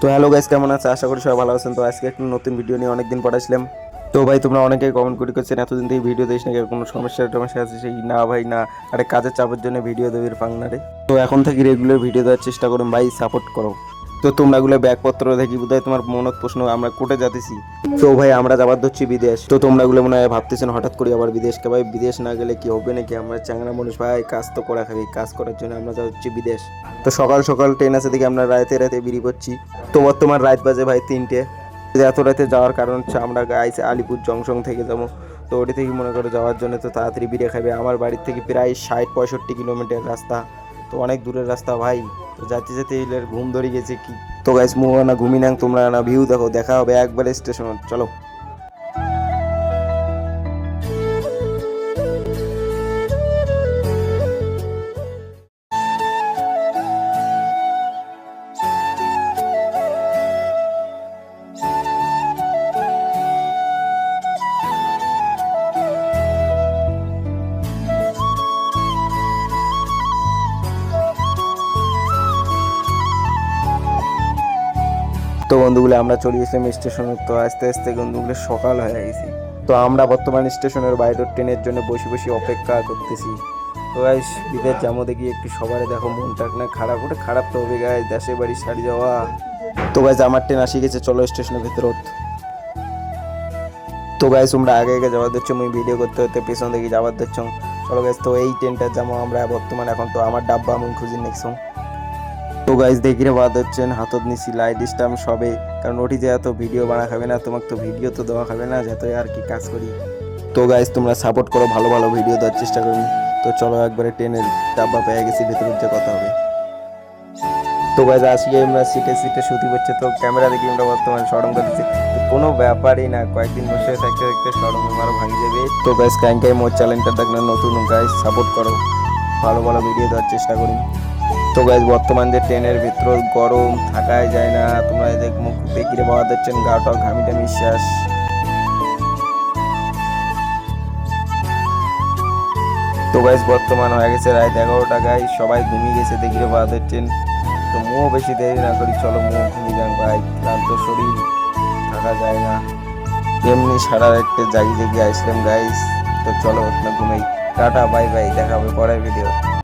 তো hello guys কেমন আছে? আশা করি সবাই ভালো আছেন। তো আজকে একটা নতুন ভিডিও নিয়ে অনেকদিন পর আসলাম। তো ভাই, তোমরা অনেকেই কমেন্ট করে করছেন এতদিন থেকে ভিডিও দিস না কোনো সমস্যা টমস্যা আছে? সেই না ভাই, না। আরে কাজের চাপের জন্য ভিডিও দেবির ফাংনারে তো এখন থেকে রেগুলার ভিডিও দেওয়ার চেষ্টা করুন। ভাই সাপোর্ট করো। তো তোমরা গুলো ব্যাগপত্র দেখি, বোধহয় তোমার মনত প্রশ্ন, আমরা কোটে যাতেছি তো ভাই, আমরা যাবার ধরছি বিদেশ। তো তোমরা গুলো মনে হয় ভাবতেছেন হঠাৎ করে আবার বিদেশকে। ভাই, বিদেশ না গেলে কি হবে নাকি? আমরা চ্যাংরা মানুষ, ভাই, কাজ তো করা খাবি, কাজ করার জন্য আমরা যাচ্ছি বিদেশ। তো সকাল সকাল ট্রেন আছে দেখি, আমরা রাতে রাতে বেরিয়ে পড়ছি। তো বর্তমান রাত বাজে ভাই তিনটে। এত রাতে যাওয়ার কারণ হচ্ছে আমরা গাইছে আলিপুর জংশন থেকে যাব। তো ওটি থেকে মনে করো যাওয়ার জন্য তো তাড়াতাড়ি বেরিয়ে খাবে আমার বাড়ির থেকে প্রায় ষাট পঁয়ষট্টি কিলোমিটার রাস্তা। তো অনেক দূরের রাস্তা ভাই। তো যাতে যাতে এলে ঘুম ধরে গেছে কি? তো গাইস মোহনা ঘুমি নাং তোমরা না ভিউ দেখো, দেখা হবে একবারে স্টেশন চলো। তো বন্ধুগুলো, আমরা চলে গেছিলাম স্টেশনে। তো আস্তে আস্তে বন্ধুগুলো সকাল হয়ে গেছে। তো আমরা বর্তমান স্টেশনের বাইরের ট্রেনের জন্য বসে বসে অপেক্ষা করতেছি। তো গাইস বিদেশ যাব দেখি একটু সবারে দেখো, মনটা না খারাপ, ওটা খারাপ তো হবে গাইস দেশে বাড়ি সারি যাওয়া তো গাইস আমার ট্রেন আসি গেছে, চলো স্টেশনের ভিতরত তো গাইস তোমরা আগে আগে যাওয়ার দিচ্ছ আমি ভিডিও করতে করতে পেছন দিকে যাওয়ার দিচ্ছ চলো গাইস তো এই ট্রেনটা যাব আমরা বর্তমান এখন তো আমার ডাব্বা, আমি খুঁজি নেক্সট। তো গাইজ দেখি রে, বাদ হচ্ছেন হাতত নিছি লাইট স্টাম সবে। কারণ ওটি যে এত ভিডিও বানা খাবে না, তোমাকে তো ভিডিও তো দেওয়া খাবে না যাতে আর কি কাজ করি। তো গাইজ তোমরা সাপোর্ট করো, ভালো ভালো ভিডিও দেওয়ার চেষ্টা করুন তো চলো একবারে ট্রেনের ডাব্বা পেয়ে গেছি ভেতরে যে কথা হবে। তো গাইজ আসি আমরা সিটে সিটে শুতে পড়ছে তো ক্যামেরা দেখি আমরা বর্তমানে সরম করতেছি। কোনো ব্যাপারই না, কয়েকদিন বসে থাকতে থাকতে সরম আমারও ভাঙি যাবে। তো গাইজ ক্যাঙ্কাই মোর চ্যানেলটা দেখলে নতুন গাইজ সাপোর্ট করো। ভালো ভালো ভিডিও দেওয়ার চেষ্টা করি। তো গাইজ বর্তমান যে ট্রেনের ভিতর গরম থাকাই যায় না। তোমরা দেখ মুখ দেখিয়ে পাওয়া যাচ্ছেন গাটা ঘামিটা নিঃশ্বাস। তো গাইজ বর্তমান হয়ে গেছে রাত এগারোটা গাই সবাই ঘুমিয়ে গেছে দেখিয়ে পাওয়া যাচ্ছেন তো মুও বেশি দেরি না করি, চলো মুও ঘুমিয়ে যান ভাই। ক্লান্ত শরীর, থাকা যায় না। এমনি সারা রাত্রে জাগি জাগি আসলাম গাইস তো চলো ঘুমাই। টাটা বাই বাই দেখা হবে পরের ভিডিও